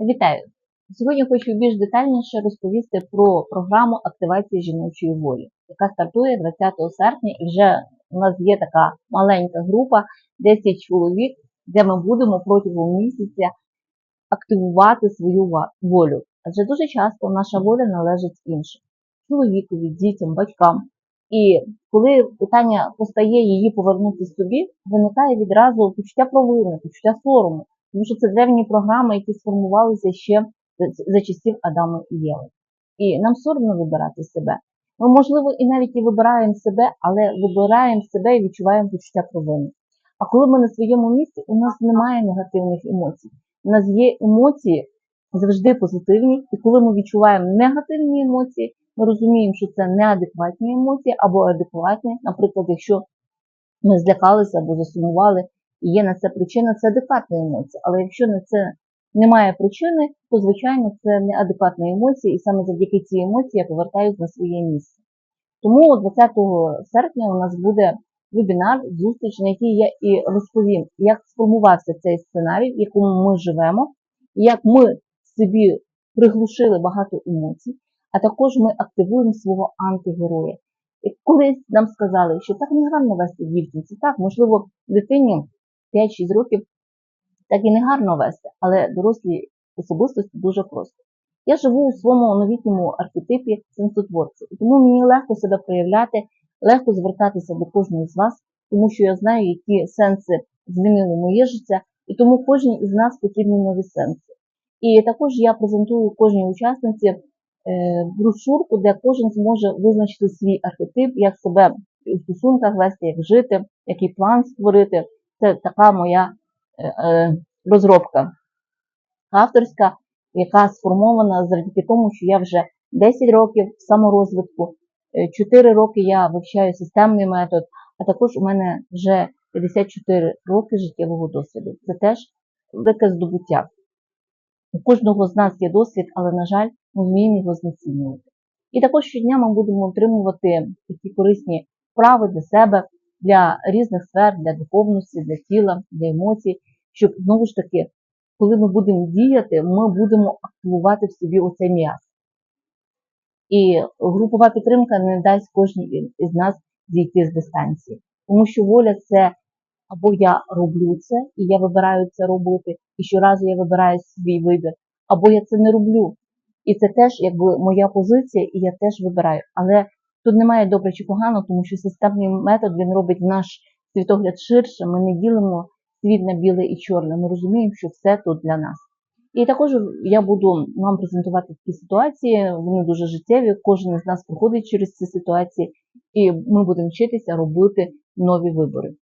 Вітаю! Сьогодні хочу більш детальніше розповісти про програму активації жіночої волі, яка стартує 20 серпня, і вже у нас є така маленька група, 10 чоловік, де ми будемо протягом місяця активувати свою волю. Адже дуже часто наша воля належить іншим чоловікові, дітям, батькам. І коли питання постає її повернути собі, виникає відразу почуття провини, почуття сорому, тому що це древні програми, які сформувалися ще за- часів Адама і Єви. І нам соромно вибирати себе. Ми, можливо, і навіть і вибираємо себе, але вибираємо себе і відчуваємо почуття провини. А коли ми на своєму місці, у нас немає негативних емоцій. У нас є емоції завжди позитивні, і коли ми відчуваємо негативні емоції, ми розуміємо, що це неадекватні емоції або адекватні. Наприклад, якщо ми злякалися або засумували, і є на це причина, це адекватна емоція. Але якщо на це немає причини, то звичайно це неадекватна емоція, і саме завдяки цій емоції я повертаюся на своє місце. Тому 20 серпня у нас буде вебінар, зустріч, на якій я і розповім, як сформувався цей сценарій, в якому ми живемо, як ми собі приглушили багато емоцій, а також ми активуємо свого антигероя. І колись нам сказали, що так не гарно вести дівчинці. Так, можливо, дитині 5-6 років так і не гарно вести, але дорослі особистості дуже просто. Я живу у своєму новітньому архетипі сенсотворця, і тому мені легко себе проявляти, легко звертатися до кожного з вас, тому що я знаю, які сенси змінили моє життя, і тому кожній із нас потрібні нові сенси. І також я презентую кожній учасниці е, брошурку, де кожен зможе визначити свій архетип, як себе у стосунках вести, як жити, який план створити. Це така моя е, е, розробка авторська, яка сформована завдяки тому, що я вже 10 років саморозвитку, 4 роки я вивчаю системний метод, а також у мене вже 54 роки життєвого досвіду. Це теж велике здобуття. У кожного з нас є досвід, але, на жаль, ми вміємо його знецінювати. І також щодня ми будемо отримувати такі корисні вправи для себе, для різних сфер, для духовності, для тіла, для емоцій, щоб знову ж таки, коли ми будемо діяти, ми будемо активувати в собі оцей м'яз. І групова підтримка не дасть кожній із нас зійти з дистанції. Тому що воля це або я роблю це, і я вибираю це робити, і щоразу я вибираю свій вибір, або я це не роблю. І це теж якби моя позиція, і я теж вибираю. Але тут немає добре чи погано, тому що системний метод він робить наш світогляд ширше. Ми не ділимо світ на біле і чорне. Ми розуміємо, що все тут для нас. І також я буду вам презентувати такі ситуації, вони дуже життєві. Кожен з нас проходить через ці ситуації, і ми будемо вчитися робити нові вибори.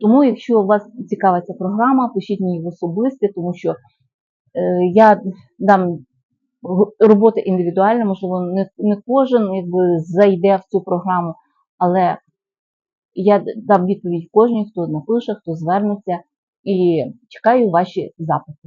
Тому, якщо вас цікава ця програма, пишіть мені в особисті, тому що е, я дам г- індивідуальна, можливо, не, не кожен якби, зайде в цю програму, але я дам відповідь кожній, хто напише, хто звернеться, і чекаю ваші запити.